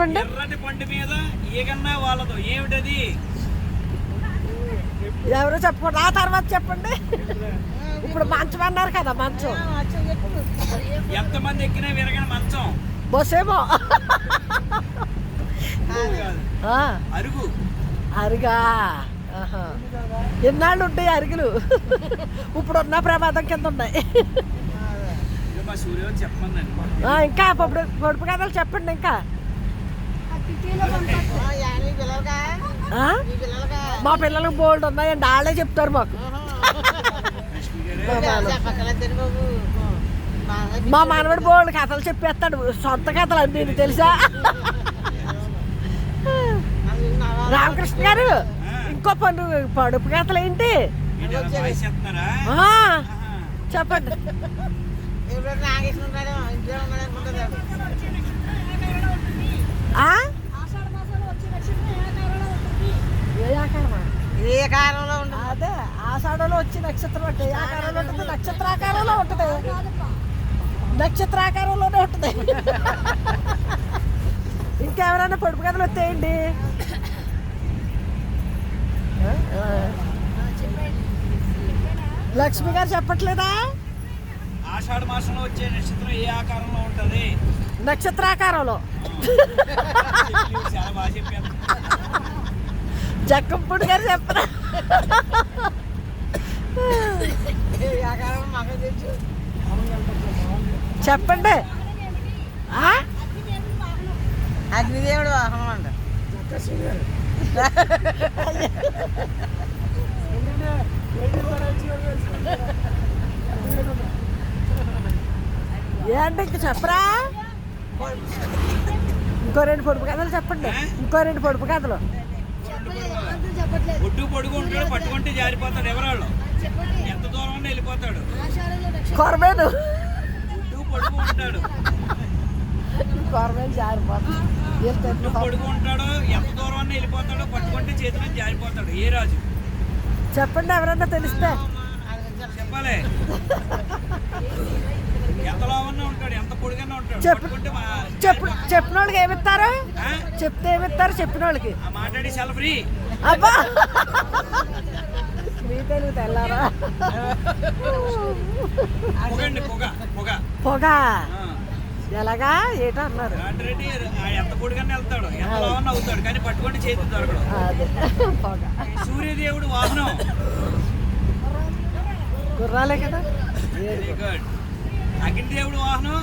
చెప్పండి. ఎర్రటి పండు మీద ఈగన్నా వాళ్ళతో ఏమిటది? ఎవరు చెప్పండి ఆ తర్వాత చెప్పండి. ఇప్పుడు మంచం అన్నారు కదా మంచం. ఎంతమంది ఎక్కినా విరగని మంచం. బస్సేమో అరుగు అరిగా. ఆహా. ఎన్నాళ్ళు ఉంటాయి అరుగులు? ఇప్పుడు ఉన్న ప్రమాదం కింద ఉన్నాయి. ఇక పొడుపు కథలు చెప్పండి ఇంకా? మా పిల్లలకు బోల్డ్ ఉన్నాయండి వాళ్ళే చెప్తారు మాకు. మా మనవడు బోల్డ్ కథలు చెప్పేస్తాడు. సొంత కథలు అన్నీ తెలుసా? రామకృష్ణ గారు ఇంకో పండు పడుపు కథలు ఏంటి? ఆ, చెప్పండి. ఆ? ఏ ఆకారమా ఏ కాలంలో అదే ఆషాఢంలో వచ్చి నక్షత్రం అంటే ఏ ఆకారంలో ఉంటుంది? నక్షత్రాకారంలో ఉంటుంది. నక్షత్రాకారంలోనే ఉంటుంది. ఇంకెవరైనా పొడుపు కథలు వస్తాయండి. లక్ష్మి గారు చెప్పట్లేదా? ఆషాఢ మాసంలో వచ్చే నక్షత్రం ఏ ఆకారంలో ఉంటది? నక్షత్రాకారంలో. చాలా బాగా చెప్పాను జక్కంపూడి గారు చెప్పరా? చెప్పండి? అగ్నిదేవుడు వాహనం అంట. ఏంటి ఇంక చెప్పరా? ఇంకో రెండు పొడుపు కథలు చెప్పండి. ఇంకో రెండు పొడుపు కథలు. ఒడ్డు పొడుగు ఉంటాడు పట్టుకుంటే జారిపోతాడు ఎవరాళ్ళు. ఎంత దూరం వెళ్ళిపోతాడు? కొరమేను. ఒడ్డు పొడుగు ఉంటాడు. కొరమేను. పొడుగు ఉంటాడు ఎంత దూరం ఉన్నా వెళ్ళిపోతాడు పట్టుకుంటే చేతిలో జారిపోతాడు ఏ రాజు? చెప్పండి ఎవరన్నా తెలిస్తే. చెప్పాలి. చెప్పు. చెప్పిన వాళ్ళకి ఏమిస్తారు? చెప్తే ఏమిస్తారు? చెప్పిన వాళ్ళకి అబ్బా! తెలుగు తెల్లారా? పొగ పొగ. పొగ. ఆ. ఎలాగా? ఏటో అన్నారు. ఎంత వెళ్తాడు. ఎంత అవుతాడు కానీ చేతి దొరకడు. పొగ. సూర్యదేవుడు వాహనం. గుర్రాలే కదా? వెరీ గుడ్ అగ్నిదేవుడు వాహనం.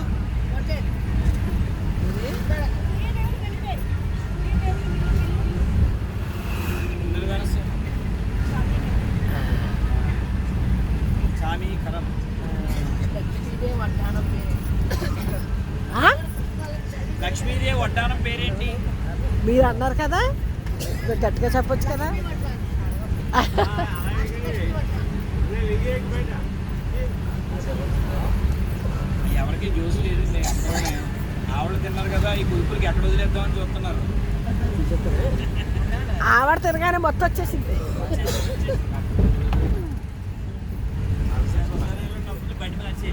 ఇంద్రధనస్సు. సమీకరం లక్ష్మీదేవి వడ్డానం పేరేంటి మీరు అన్నారు కదా మీరు గట్టిగా చెప్పొచ్చు కదా ఎవరికి జ్యూస్ లేదు కదా ఈ గురుపులకి ఎక్కడ వదిలేద్దామని చూస్తున్నారు? ఆవిడ తినగానే మొత్తం వచ్చేసింది. బండి మీద వచ్చి